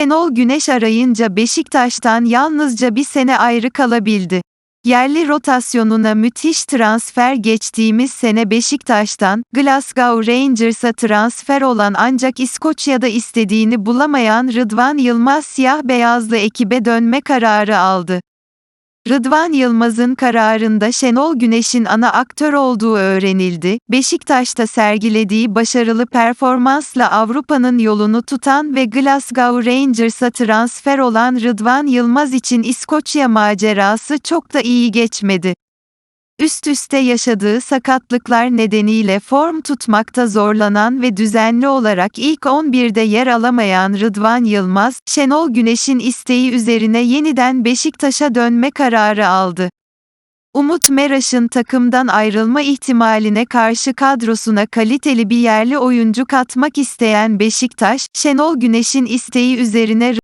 Şenol Güneş arayınca Beşiktaş'tan yalnızca bir sene ayrı kalabildi. Yerli rotasyonuna müthiş transfer geçtiğimiz sene Beşiktaş'tan, Glasgow Rangers'a transfer olan ancak İskoçya'da istediğini bulamayan Rıdvan Yılmaz siyah beyazlı ekibe dönme kararı aldı. Rıdvan Yılmaz'ın kararında Şenol Güneş'in ana aktör olduğu öğrenildi. Beşiktaş'ta sergilediği başarılı performansla Avrupa'nın yolunu tutan ve Glasgow Rangers'a transfer olan Rıdvan Yılmaz için İskoçya macerası çok da iyi geçmedi. Üst üste yaşadığı sakatlıklar nedeniyle form tutmakta zorlanan ve düzenli olarak ilk 11'de yer alamayan Rıdvan Yılmaz, Şenol Güneş'in isteği üzerine yeniden Beşiktaş'a dönme kararı aldı. Umut Meraş'ın takımdan ayrılma ihtimaline karşı kadrosuna kaliteli bir yerli oyuncu katmak isteyen Beşiktaş, Şenol Güneş'in isteği üzerine